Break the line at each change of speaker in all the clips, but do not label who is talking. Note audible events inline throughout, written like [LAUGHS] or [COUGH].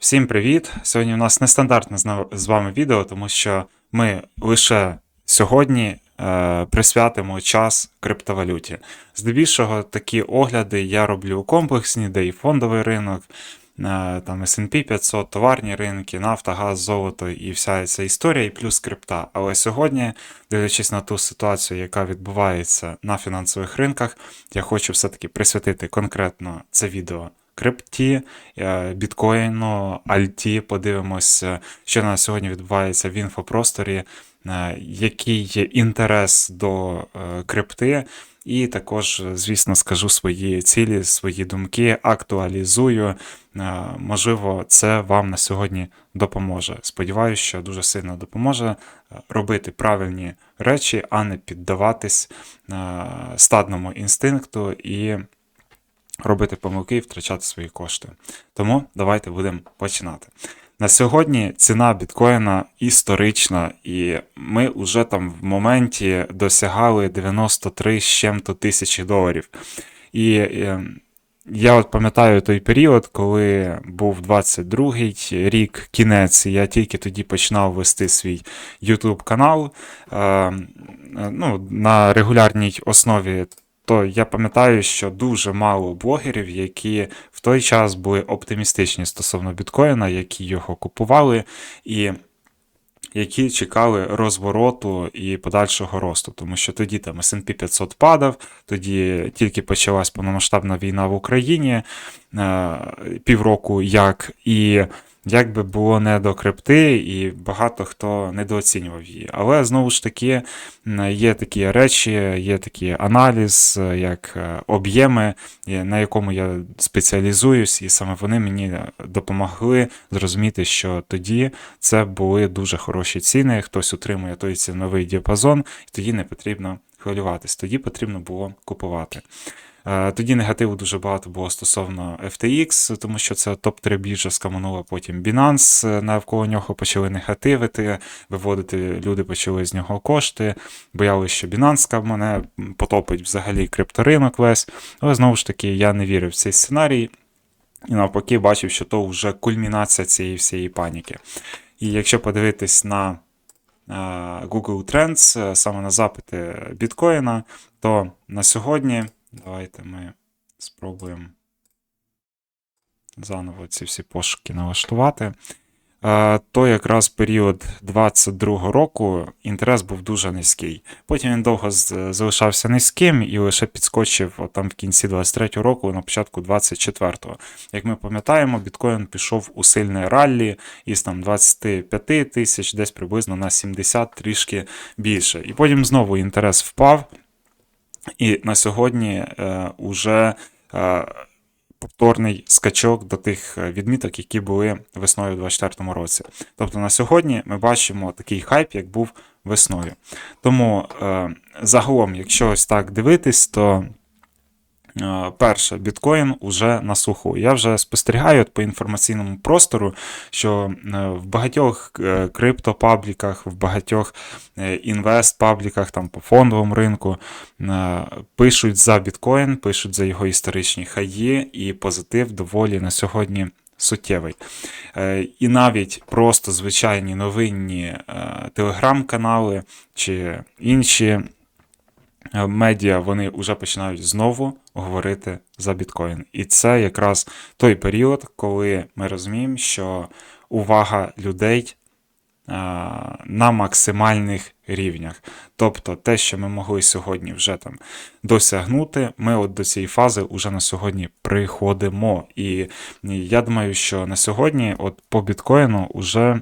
Всім привіт! Сьогодні у нас нестандартне з вами відео, тому що ми лише сьогодні е, присвятимо час криптовалюті. Здебільшого такі огляди я роблю комплексні, де і фондовий ринок, е, там S&P 500, товарні ринки, нафта, газ, золото і вся ця історія, і плюс крипта. Але сьогодні, дивлячись на ту ситуацію, яка відбувається на фінансових ринках, я хочу все-таки присвятити конкретно це відео крипті, е, біткоїну, альті. Подивимося, що на сьогодні відбувається в інфопросторі, е, який є інтерес до е, крипти. І також, звісно, скажу свої цілі, свої думки, актуалізую. Можливо, це вам на сьогодні допоможе. Сподіваюся, що дуже сильно допоможе робити правильні речі, а не піддаватись стадному інстинкту і робити помилки і втрачати свої кошти. Тому давайте будемо починати. На сьогодні ціна біткоїна історична, і ми вже там в моменті досягали 93 з чим-то тисячі доларів. І е, я от пам'ятаю той період, коли був 22-й рік, кінець, і я тільки тоді починав вести свій YouTube канал. Е, ну, на регулярній основі то я пам'ятаю, що дуже мало блогерів, які в той час були оптимістичні стосовно біткоїна, які його купували, і які чекали розвороту і подальшого росту. Тому що тоді там S&P 500 падав, тоді тільки почалась повномасштабна війна в Україні е, півроку як. і як би було не до крипти, і багато хто недооцінював її. Але знову ж таки є такі речі, є такий аналіз, як е, об'єми, на якому я спеціалізуюсь, і саме вони мені допомогли зрозуміти, що тоді це були дуже хороші ціни. Хтось утримує той ціновий діапазон, і тоді не потрібно хвилюватись, тоді потрібно було купувати. Е, тоді негативу дуже багато було стосовно FTX, тому що це топ-3 біржа скаманула, потім Binance, е, навколо нього почали негативити, виводити, люди почали з нього кошти, боялися, що Binance скамане, потопить взагалі крипторинок весь. Але знову ж таки, я не вірив в цей сценарій. І навпаки, бачив, що то вже кульмінація цієї всієї паніки. І якщо подивитись на е, Google Trends, саме на запити біткоїна, то на сьогодні. Давайте ми спробуємо заново ці всі пошуки налаштувати. Е, То якраз період 22-го року інтерес був дуже низький. Потім він довго залишався низьким і лише підскочив там в кінці 23-го року, на початку 24-го. Як ми пам'ятаємо, біткоін пішов у сильне раллі із там 25 тисяч, десь приблизно на 70 трішки більше. І потім знову інтерес впав. І на сьогодні вже е, повторний скачок до тих відміток, які були весною у 2024 році. Тобто на сьогодні ми бачимо такий хайп, як був весною. Тому е, загалом, якщо ось так дивитись, то Е, Перше, біткоін уже на суху. Я вже спостерігаю по інформаційному простору, що е, в багатьох е, криптопабліках, в багатьох інвест-пабліках, там по фондовому ринку пишуть за біткоін, пишуть за його історичні хаї, і позитив доволі на сьогодні. Суттєвий. І навіть просто звичайні новинні телеграм-канали чи інші Е, медіа вони вже починають знову говорити за біткоін. І це якраз той період, коли ми розуміємо, що увага людей е, на максимальних рівнях. Тобто те, що ми могли сьогодні вже там досягнути, ми от до цієї фази вже на сьогодні приходимо. І я думаю, що на сьогодні, от по біткоїну, вже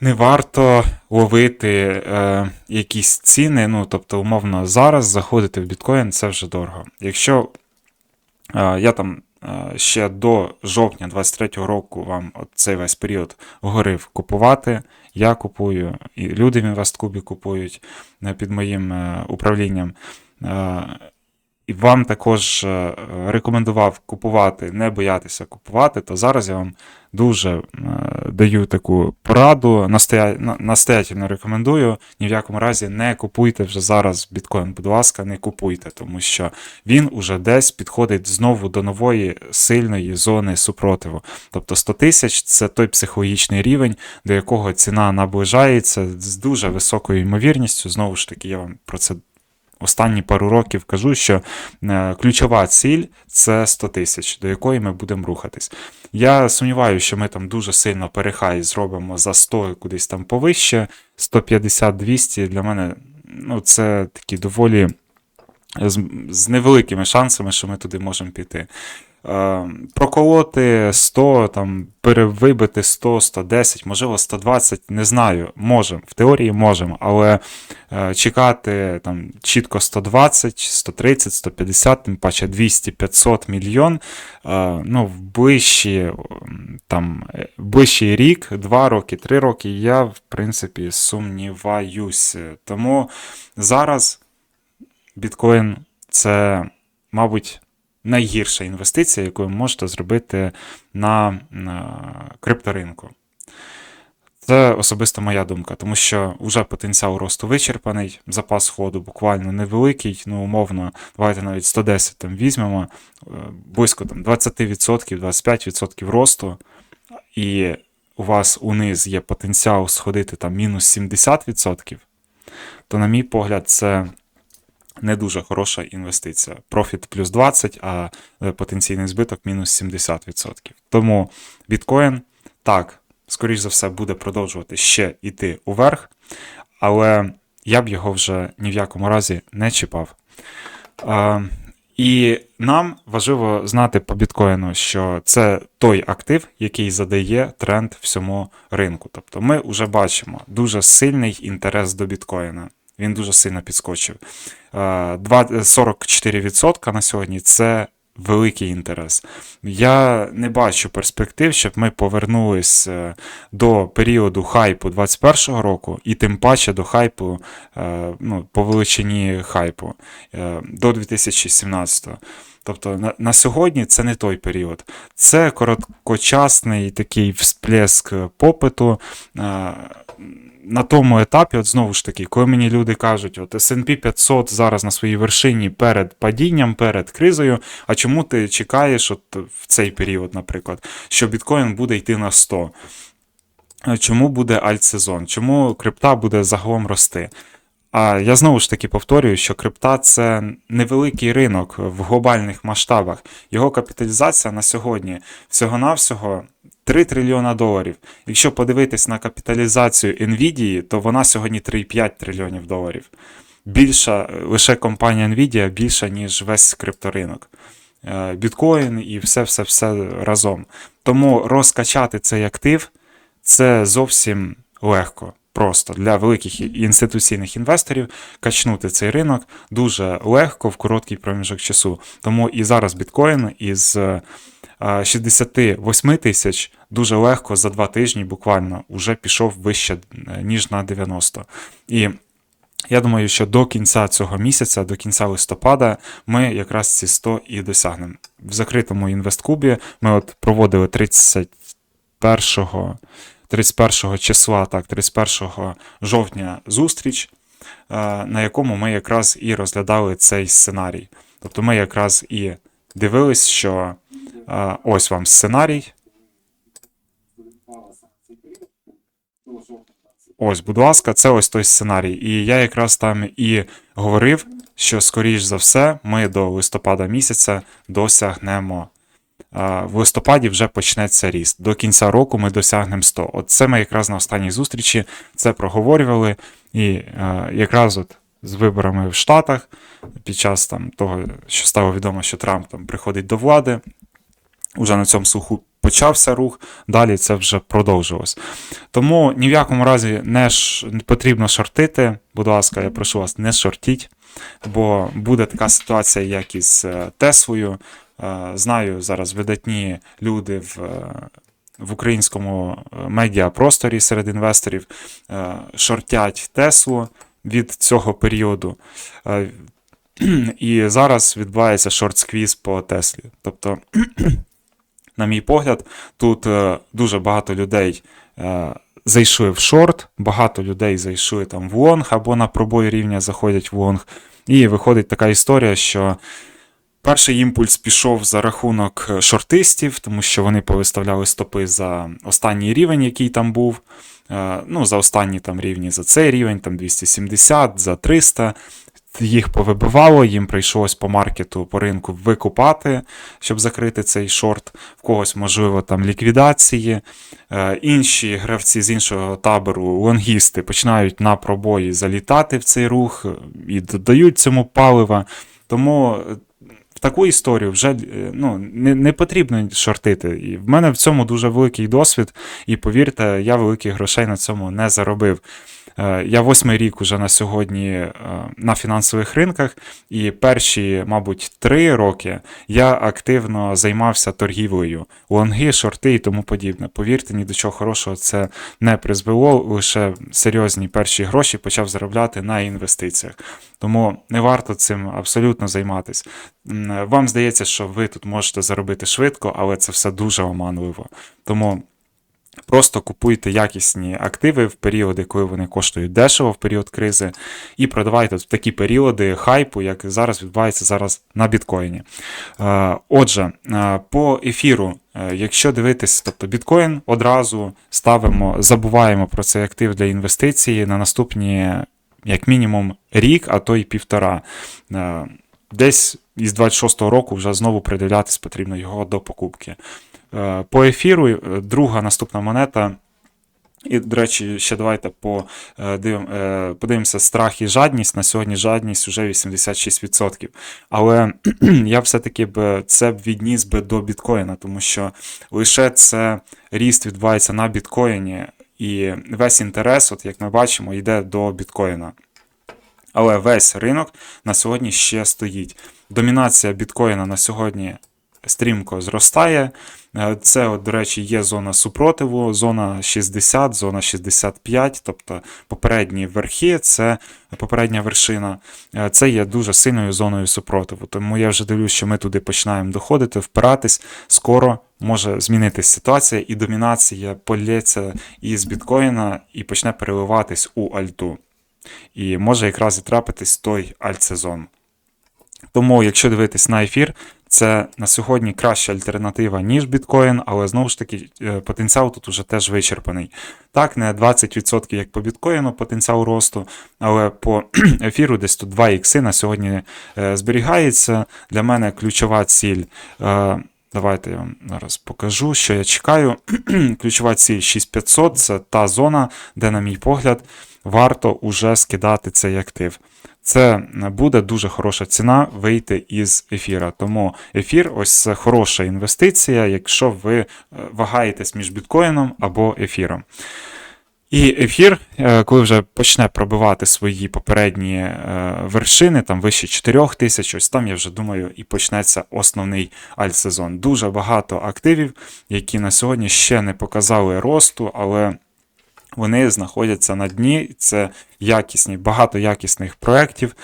не варто ловити е, якісь ціни. Ну, тобто, умовно, зараз заходити в біткоін це вже дорого. Якщо е, я там е, ще до жовтня 23-го року вам от цей весь період говорив купувати, я купую, і люди в інвесткубі купують е, під моїм е, управлінням. Е, і вам також е, рекомендував купувати, не боятися купувати, то зараз я вам дуже е, даю таку пораду, настоятельно рекомендую. Ні в якому разі не купуйте вже зараз біткоін, будь ласка, не купуйте, тому що він уже десь підходить знову до нової сильної зони супротиву. Тобто 100 тисяч це той психологічний рівень, до якого ціна наближається з дуже високою ймовірністю. Знову ж таки, я вам про це останні пару років кажу, що е, ключова ціль це 100 тисяч, до якої ми будемо рухатись. Я сумніваюся, що ми там дуже сильно перехай зробимо за 100 кудись там повище. 150-200 для мене ну, це такі доволі з, з невеликими шансами, що ми туди можемо піти. Е, проколоти 100, там, перевибити 100, 110, можливо, 120, не знаю, можемо. В теорії можемо, але е, чекати там, чітко 120, 130, 150, тим паче 200, 500 мільйон. Е, ну, в ближчі, там, ближчий рік, 2 роки, 3 роки, я, в принципі, сумніваюсь. Тому зараз біткоін це, мабуть, найгірша інвестиція, яку ви можете зробити на, крипторинку. Це особисто моя думка, тому що вже потенціал росту вичерпаний, запас ходу буквально невеликий, ну умовно, давайте навіть 110 там візьмемо, е, близько там 20%, 25% росту, і у вас униз є потенціал сходити там мінус 70%, то, на мій погляд, це не дуже хороша інвестиція. Профіт плюс 20, а е, потенційний збиток мінус 70%. Тому біткоін так, скоріш за все, буде продовжувати ще йти уверх, але я б його вже ні в якому разі не чіпав. А, і нам важливо знати по біткоїну, що це той актив, який задає тренд всьому ринку. Тобто ми вже бачимо дуже сильний інтерес до біткоїна. Він дуже сильно підскочив. Е, два- 44% на сьогодні це великий інтерес. Я не бачу перспектив, щоб ми повернулись е, до періоду хайпу 21-го року, і тим паче до хайпу е, ну, по величині хайпу е, до 2017-го. Тобто на, на сьогодні це не той період. Це короткочасний такий всплеск попиту. На тому етапі, от знову ж таки, коли мені люди кажуть, от S&P 500 зараз на своїй вершині перед падінням, перед кризою, а чому ти чекаєш от в цей період, наприклад, що біткоін буде йти на 100? Е, Чому буде альтсезон? Чому крипта буде загалом рости? А я знову ж таки повторюю, що крипта це невеликий ринок в глобальних масштабах. Його капіталізація на сьогодні всього-навсього 3 трильйона доларів. Якщо подивитись на капіталізацію Nvidia, то вона сьогодні 3,5 трильйонів доларів. Більша, лише компанія Nvidia більша, ніж весь крипторинок. Е, Біткоін і все-все-все разом. Тому розкачати цей актив це зовсім легко. Просто для великих інституційних інвесторів качнути цей ринок дуже легко в короткий проміжок часу. Тому і зараз біткоін із е, 68 тисяч дуже легко за два тижні буквально вже пішов вище, е, ніж на 90. І я думаю, що до кінця цього місяця, до кінця листопада, ми якраз ці 100 і досягнемо. В закритому інвестклубі ми от проводили 31 31 числа, так, 31 жовтня зустріч, е, на якому ми якраз і розглядали цей сценарій. Тобто ми якраз і дивились, що ось вам сценарій. Ось, будь ласка, це ось той сценарій. І я якраз там і говорив, що, скоріш за все, ми до листопада місяця досягнемо. В листопаді вже почнеться ріст. До кінця року ми досягнемо 100. От це ми якраз на останній зустрічі це проговорювали. І якраз от з виборами в Штатах, під час там того, що стало відомо, що Трамп там приходить до влади, уже на цьому слуху почався рух, далі це вже продовжилось. Тому ні в якому разі не, ш... потрібно шортити. Будь ласка, я прошу вас, не шортіть, бо буде така ситуація, як із е, Теслою. Е, Знаю зараз видатні люди в. е, В українському медіапросторі серед інвесторів шортять Теслу від цього періоду. [CLEARS THROAT] І зараз відбувається шорт-сквіз по Теслі. Тобто, [CLEARS THROAT] на мій погляд, тут е, дуже багато людей е, зайшли в шорт, багато людей зайшли там в лонг або на пробой рівня заходять в лонг. І виходить така історія, що перший імпульс пішов за рахунок е, шортистів, тому що вони повиставляли стопи за останній рівень, який там був. Ну, за останні там рівні за цей рівень, там 270, за 300. Їх повибивало, їм прийшлось по маркету, по ринку викупати, щоб закрити цей шорт. В когось, можливо, там ліквідації. Е, Інші гравці з іншого табору, лонгісти, починають на пробої залітати в цей рух е, і додають цьому палива. Тому е, в таку історію вже ну, не, не потрібно шортити. І в мене в цьому дуже великий досвід, і повірте, я великих грошей на цьому не заробив. Е, Я восьмий рік уже на сьогодні е, на фінансових ринках, і перші, мабуть, три роки я активно займався торгівлею, лонги, шорти і тому подібне. Повірте, ні до чого хорошого це не призвело. Лише серйозні перші гроші почав заробляти на інвестиціях. Тому не варто цим абсолютно займатися. Вам здається, що ви тут можете заробити швидко, але це все дуже оманливо. Тому Просто купуйте якісні активи в періоди, коли вони коштують дешево в період кризи, і продавайте в такі періоди хайпу, як зараз відбувається зараз на біткоїні. Е, Отже, е, по ефіру, е, якщо дивитись, тобто біткоін одразу ставимо, забуваємо про цей актив для інвестиції на наступні, як мінімум, рік, а то й півтора. Десь із 26-го року вже знову придивлятись потрібно його до покупки. Е, По ефіру, е, друга наступна монета. І, до речі, ще давайте е, дивим, подивимося страх і жадність. На сьогодні жадність вже 86%. Але [CLEARS THROAT] я все-таки б це відніс би до біткоїна, тому що лише це ріст відбувається на біткоїні, і весь інтерес, от як ми бачимо, йде до біткоїна. Але весь ринок на сьогодні ще стоїть. Домінація біткоїна на сьогодні стрімко зростає. Е, Це, от, до речі, є зона супротиву, зона 60, зона 65, тобто попередні верхи, це попередня вершина. Е, Це є дуже сильною зоною супротиву. Тому я вже дивлюсь, що ми туди починаємо доходити, впиратись. Скоро може змінитись ситуація, і домінація полється із біткоїна і почне переливатись у альту. І може якраз і трапитись той альтсезон. Тому, якщо дивитись на ефір, це на сьогодні краща альтернатива, ніж біткоін, але знову ж таки е, потенціал тут уже теж вичерпаний. Так, не 20% як по біткоїну потенціал росту, але по [CLEARS THROAT] ефіру десь тут 2 ікси на сьогодні е, зберігається. Для мене ключова ціль. е, Давайте я вам зараз покажу, що я чекаю. [CLEARS THROAT] Ключова ціль 6500 це та зона, де, на мій погляд, варто уже скидати цей актив. Це буде дуже хороша ціна вийти із ефіра. Тому ефір ось це хороша інвестиція, якщо ви е, вагаєтесь між біткоїном або ефіром. І ефір, е, коли вже почне пробивати свої попередні е, вершини, там вище 4 тисяч, ось там я вже думаю, і почнеться основний альтсезон. Дуже багато активів, які на сьогодні ще не показали росту, але вони знаходяться на дні. Це якісні, багато якісних проєктів,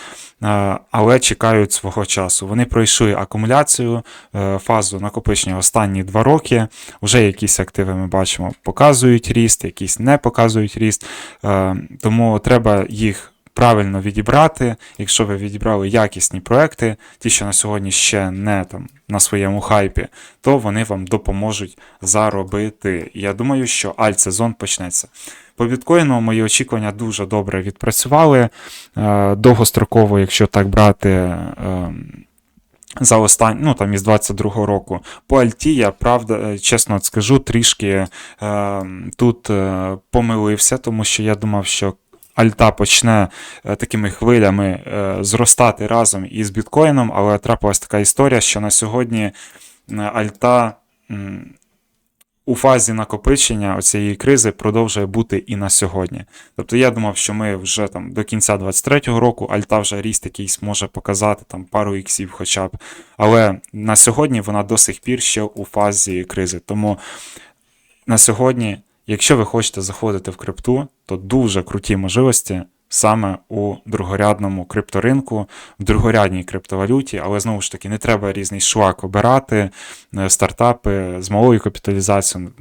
е, але чекають свого часу. Вони пройшли акумуляцію, е, фазу накопичення останні два роки. Вже якісь активи ми бачимо, показують ріст, якісь не показують ріст. Е, Тому треба їх. Правильно відібрати, якщо ви відібрали якісні проекти, ті, що на сьогодні ще не там на своєму хайпі, то вони вам допоможуть заробити. Я думаю, що альт-сезон почнеться. По біткоїну мої очікування дуже добре відпрацювали. Е, Довгостроково, якщо так брати. е, За останні, ну там із 22-го року. По Альті я правда, е, чесно скажу, трішки тут помилився, тому що я думав, що Альта почне такими хвилями зростати разом із біткоїном, але трапилась така історія, що на сьогодні Альта у фазі накопичення цієї кризи продовжує бути і на сьогодні. Тобто я думав, що ми вже там до кінця 23-го року Альта вже ріст якийсь може показати там пару іксів хоча б. Але на сьогодні вона до сих пір ще у фазі кризи. Тому на сьогодні, якщо ви хочете заходити в крипту, то дуже круті можливості саме у другорядному крипторинку, в другорядній криптовалюті, але знову ж таки не треба різний швак обирати, е, стартапи з малою капіталізацією,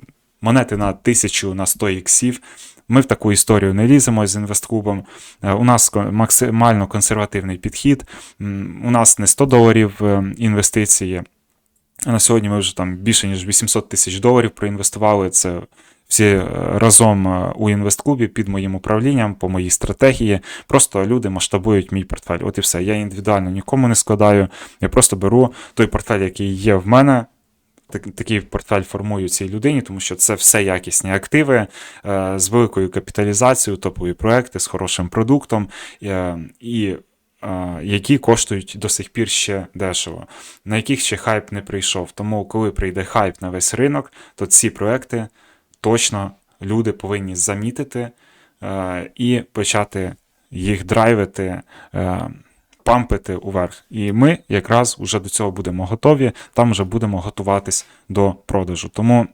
монети на 1000 на 100 іксів. Ми в таку історію не ліземо з інвестклубом. Е, У нас максимально консервативний підхід. У нас не 100 доларів е, інвестиції. На сьогодні ми вже там більше ніж 800 тисяч доларів проінвестували. Це всі е, разом е, у інвестклубі під моїм управлінням, по моїй стратегії. Просто люди масштабують мій портфель. От і все. Я індивідуально нікому не складаю. Я просто беру той портфель, який є в мене. Такий портфель формую цій людині, тому що це все якісні активи е, з великою капіталізацією, топові проекти з хорошим продуктом і які коштують до сих пір ще дешево, на яких ще хайп не прийшов. Тому, коли прийде хайп на весь ринок, то ці проекти точно люди повинні замітити е, і почати їх драйвити. Е, Пампити уверх. І ми якраз вже до цього будемо готові, там вже будемо готуватись до продажу. Тому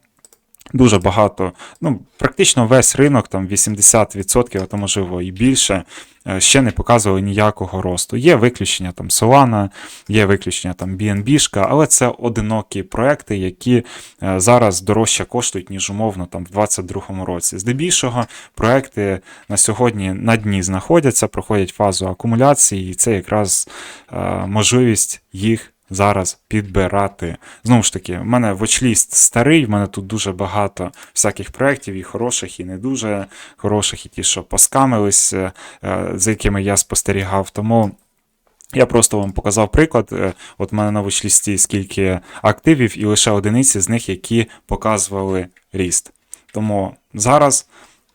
дуже багато, ну, практично весь ринок, там 80%, а то можливо і більше, е, ще не показували ніякого росту. Є виключення там Solana, є виключення там BNB, але це одинокі проекти, які е, зараз дорожче коштують, ніж умовно там в 2022 році. Здебільшого проекти на сьогодні на дні знаходяться, проходять фазу акумуляції, і це якраз е, можливість їх зараз підбирати. Знову ж таки, в мене вочліст старий, в мене тут дуже багато всяких проєктів, і хороших, і не дуже хороших, і ті, що поскамились, е, за якими я спостерігав. Тому. Я просто вам показав приклад. Е, От в мене на вочлісті скільки активів, і лише одиниці з них, які показували ріст. Тому зараз,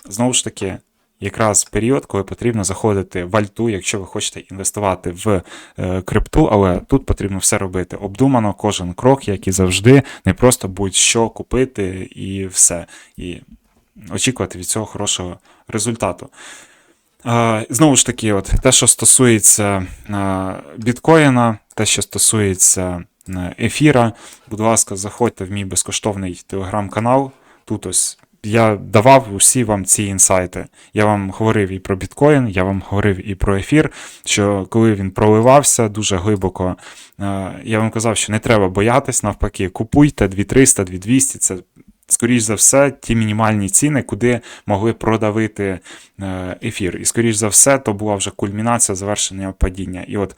знову ж таки, якраз період, коли потрібно заходити в альту, якщо ви хочете інвестувати в е, крипту, але тут потрібно все робити обдумано, кожен крок, як і завжди, не просто будь-що купити і все. І очікувати від цього хорошого результату. Знову ж таки, от, те, що стосується е, біткоїна, те, що стосується е, ефіра, будь ласка, заходьте в мій безкоштовний телеграм-канал. Тут ось я давав усі вам ці інсайти. Я вам говорив і про біткоін, я вам говорив і про ефір, що коли він проливався дуже глибоко, е, я вам казав, що не треба боятись, навпаки, купуйте 2300, 2200, це скоріш за все, ті мінімальні ціни, куди могли продавити е, ефір. І скоріш за все, то була вже кульмінація завершення падіння. І от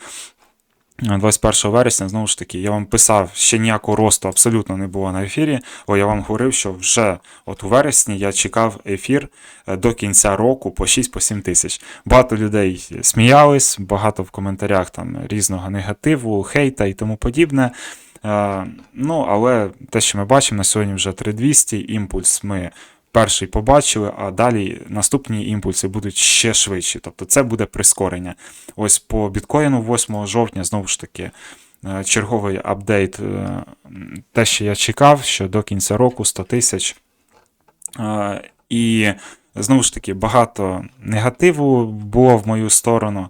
21 вересня, знову ж таки, я вам писав, ще ніякого росту абсолютно не було на ефірі, але я вам говорив, що вже от у вересні я чекав ефір е, до кінця року по 6-7 тисяч. Багато людей сміялись, багато в коментарях там різного негативу, хейта і тому подібне. Е, Ну, але те, що ми бачимо, на сьогодні вже 3200, імпульс ми перший побачили, а далі наступні імпульси будуть ще швидші. Тобто це буде прискорення. Ось по біткоїну 8 жовтня, знову ж таки, е, черговий апдейт. е, Те, що я чекав, що до кінця року 100 тисяч. Е, І знову ж таки, багато негативу було в мою сторону.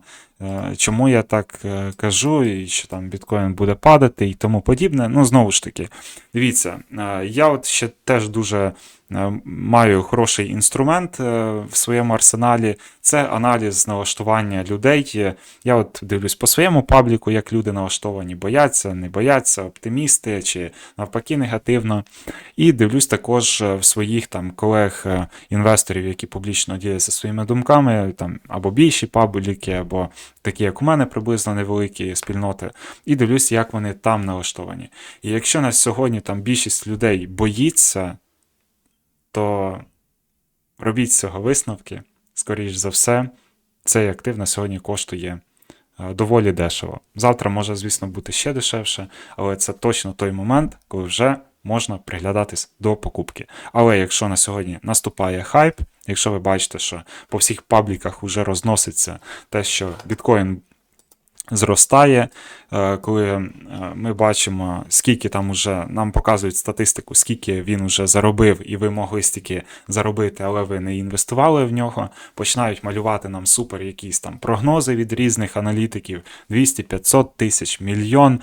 Чому я так кажу, і що там біткоін буде падати і тому подібне. Ну, знову ж таки, дивіться, я от ще теж дуже маю хороший інструмент е, в своєму арсеналі. Це аналіз налаштування людей. Е, Я от дивлюсь по своєму пабліку, як люди налаштовані, бояться, не бояться, оптимісти чи навпаки негативно. І дивлюсь також е, в своїх там колег-інвесторів, які публічно діляться своїми думками, там або більші пабліки, або такі, як у мене, приблизно невеликі спільноти, і дивлюсь, як вони там налаштовані. І якщо на сьогодні там більшість людей боїться, то робіть з цього висновки, скоріш за все, цей актив на сьогодні коштує е, доволі дешево. Завтра може, звісно, бути ще дешевше, але це точно той момент, коли вже можна приглядатись до покупки. Але якщо на сьогодні наступає хайп, якщо ви бачите, що по всіх пабліках вже розноситься те, що біткоін зростає, е, коли е, ми бачимо, скільки там уже нам показують статистику, скільки він вже заробив, і ви могли стільки заробити, але ви не інвестували в нього. Починають малювати нам супер якісь там прогнози від різних аналітиків: 200, 500 тисяч, мільйон.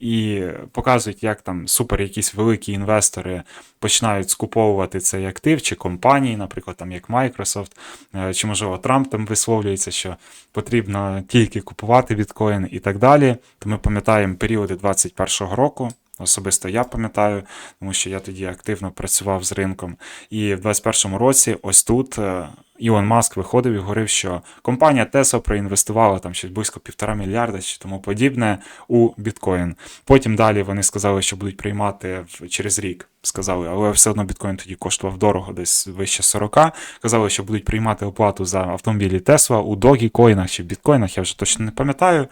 І показують, як там супер якісь великі інвестори починають скуповувати цей актив, чи компанії, наприклад, там як Microsoft, е, чи можливо Трамп там висловлюється, що потрібно тільки купувати біткоін і так далі. То ми пам'ятаємо періоди 2021 року. Особисто я пам'ятаю, тому що я тоді активно працював з ринком. І в 2021 році, ось тут е, Ілон Маск виходив і говорив, що компанія Tesla проінвестувала там щось близько півтора мільярда чи тому подібне у біткоін. Потім далі вони сказали, що будуть приймати через рік. Сказали, але все одно біткоін тоді коштував дорого, десь вище 40. Казали, що будуть приймати оплату за автомобілі Тесла у Dogecoin чи в біткоїнах, я вже точно не пам'ятаю.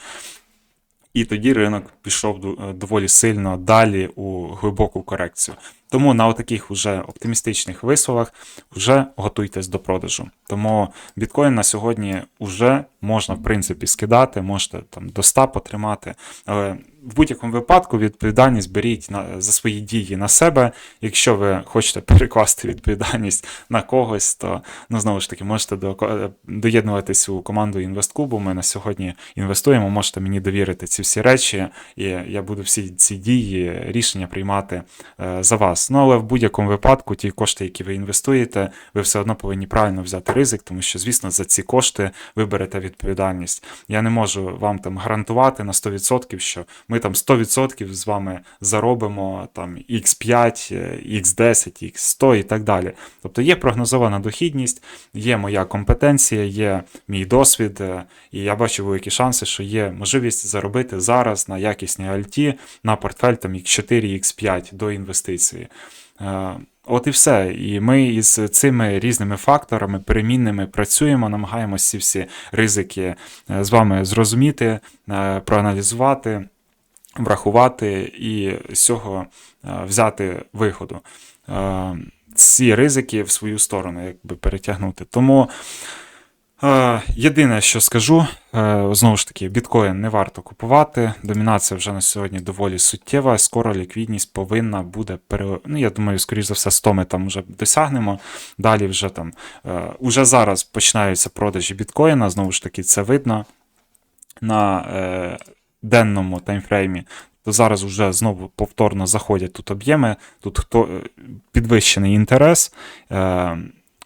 І тоді ринок пішов е, доволі сильно далі у глибоку корекцію. Тому на таких уже оптимістичних висловах вже готуйтесь до продажу. Тому біткоін на сьогодні вже можна, в принципі, скидати, можете там до 100 потримати. Але в будь-якому випадку відповідальність беріть на, за свої дії на себе. Якщо ви хочете [LAUGHS] перекласти відповідальність на когось, то ну знову ж таки можете до, е, доєднуватись у команду інвестклубу. Ми на сьогодні інвестуємо. Можете мені довірити ці всі речі, і я буду всі ці дії, рішення приймати е, за вас. Ну але в будь-якому випадку ті кошти, які ви інвестуєте, ви все одно повинні правильно взяти ризик, тому що, звісно, за ці кошти ви берете відповідальність. Я не можу вам там гарантувати на 100%, що ми там 100% з вами заробимо там X5, е, X10, X100 і так далі. Тобто є прогнозована дохідність, є моя компетенція, є мій досвід, е, і я бачу великі шанси, що є можливість заробити зараз на якісній альті на портфель там X4, X5 до інвестиції. Е, От і все. І ми із цими різними факторами перемінними працюємо, намагаємося всі ризики е, з вами зрозуміти, проаналізувати, врахувати і з цього е, взяти виходу. Е, Ці ризики в свою сторону якби перетягнути. Тому. Е, Єдине, що скажу, е, знову ж таки, біткоін не варто купувати. Домінація вже на сьогодні доволі суттєва. Скоро ліквідність повинна буде пере... Ну, я думаю, скоріш за все, 100 ми там вже досягнемо. Далі вже там е, уже зараз починаються продажі біткоїна. Знову ж таки, це видно на е, денному таймфреймі. То зараз вже знову повторно заходять тут об'єми, тут хто е, підвищений інтерес. Е,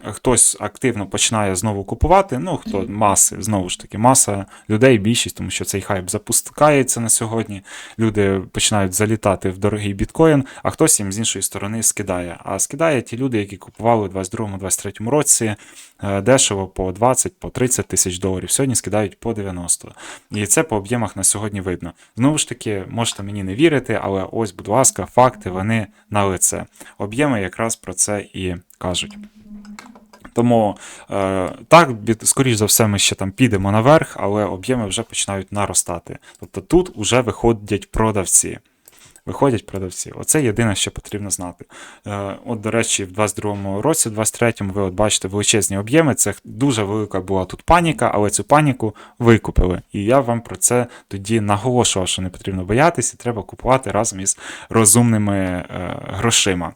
Хтось активно починає знову купувати. Ну, хто маси, знову ж таки, маса людей, більшість, тому що цей хайп запускається на сьогодні. Люди починають залітати в дорогий біткоін, а хтось їм з іншої сторони скидає. А скидає ті люди, які купували у 22-23 році е, дешево по 20, по 30 тисяч доларів. Сьогодні скидають по 90. І це по об'ємах на сьогодні видно. Знову ж таки, можете мені не вірити, але ось, будь ласка, факти вони на лице. Об'єми якраз про це і кажуть. Тому е, так, скоріш за все, ми ще там підемо наверх, але об'єми вже починають наростати. Тобто тут вже виходять продавці. Виходять продавці. Оце єдине, що потрібно знати. Е, от, до речі, в 22-му році, в 23-му, ви от бачите величезні об'єми. Це дуже велика була тут паніка, але цю паніку викупили. І я вам про це тоді наголошував, що не потрібно боятися, треба купувати разом із розумними е, грошима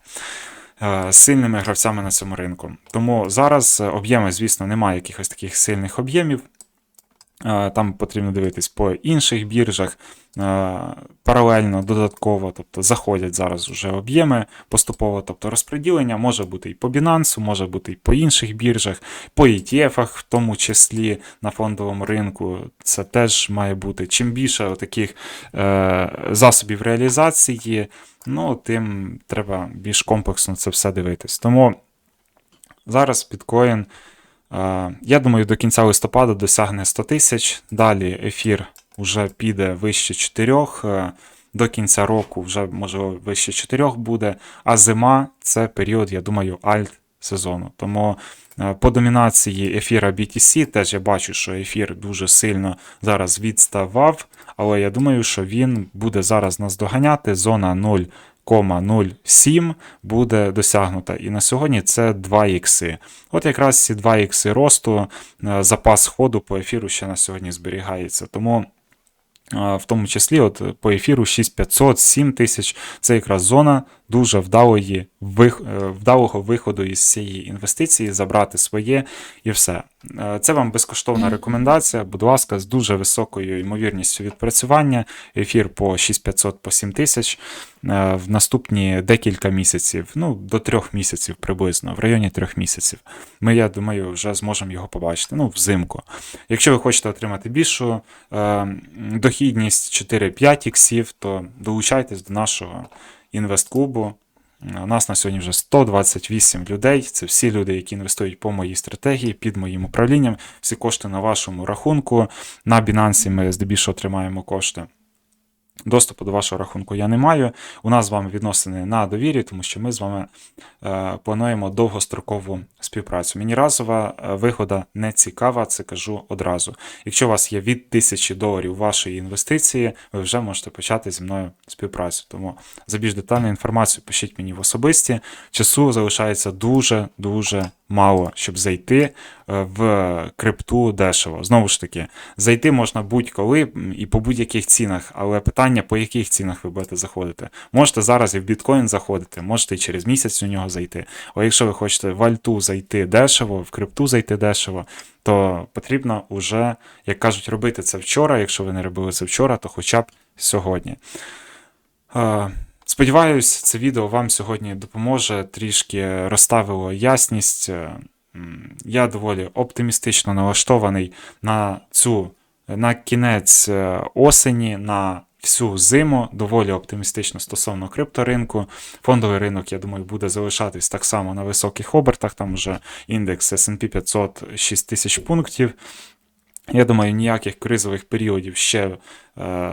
сильними гравцями на цьому ринку. Тому зараз е, об'єми, звісно, немає якихось таких сильних об'ємів. Там потрібно дивитись по інших біржах паралельно, додатково, тобто заходять зараз вже об'єми поступово, тобто розподілення може бути і по Binance, може бути і по інших біржах, по ETF, в тому числі на фондовому ринку. Це теж має бути. Чим більше таких е, засобів реалізації, ну, тим треба більш комплексно це все дивитись. Тому зараз біткоін. Е, Я думаю, до кінця листопада досягне 100 тисяч. Далі ефір вже піде вище 4. е, До кінця року вже можливо вище 4 буде. А зима це період, я думаю, альт сезону. Тому е, по домінації ефіра BTC теж я бачу, що ефір дуже сильно зараз відставав, але я думаю, що він буде зараз нас доганяти. Зона 0. 0,07 буде досягнута. І на сьогодні це 2 ікси. От якраз ці 2 ікси росту, е, запас ходу по ефіру ще на сьогодні зберігається. Тому. е, В тому числі, от по ефіру 6500, 7000 це якраз зона дуже вдалої е, вдалого виходу із цієї інвестиції, забрати своє і все. Е, Це вам безкоштовна рекомендація. Будь ласка, з дуже високою ймовірністю відпрацювання. Ефір по 6500 по 7000 е, в наступні декілька місяців, ну до трьох місяців приблизно, в районі трьох місяців. Ми, я думаю, вже зможемо його побачити. Ну, взимку. Якщо ви хочете отримати більшу дохідність 4-5 іксів, то долучайтесь до нашого інвестклубу. У нас на сьогодні вже 128 людей. Це всі люди, які інвестують по моїй стратегії, під моїм управлінням. Всі кошти на вашому рахунку. На Binance ми здебільшого тримаємо кошти. Доступу до вашого рахунку я не маю. У нас з вами відносини на довірі, тому що ми з вами е, плануємо довгострокову співпрацю. Мені разова е, вигода не цікава, це кажу одразу. Якщо у вас є від 1000 доларів вашої інвестиції, ви вже можете почати зі мною співпрацю. Тому за більш детальну інформацію пишіть мені в особисті. Часу залишається дуже дуже мало, щоб зайти е, в крипту дешево. Знову ж таки, зайти можна будь-коли і по будь-яких цінах, але питання, по яких цінах ви будете заходити. Можете зараз і в біткоін заходити, можете і через місяць у нього зайти. Але якщо ви хочете в альту зайти дешево, в крипту зайти дешево, то потрібно уже, як кажуть, робити це вчора. Якщо ви не робили це вчора, то хоча б сьогодні. Е, Сподіваюсь, це відео вам сьогодні допоможе, трішки розставило ясність. Е, Я доволі оптимістично налаштований на цю на кінець е, осені, на всю зиму, доволі оптимістично стосовно крипторинку. Фондовий ринок, я думаю, буде залишатись так само на високих обертах. Там вже індекс SP 500 6 тисяч пунктів. Я думаю, ніяких кризових періодів ще е,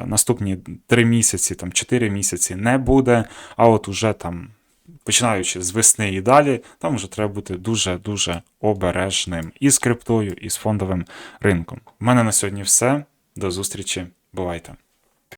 наступні 3 місяці, там 4 місяці не буде. А от уже там, починаючи з весни і далі, там вже треба бути дуже-дуже обережним і з криптою, і з фондовим ринком. У мене на сьогодні все. До зустрічі. Бувайте!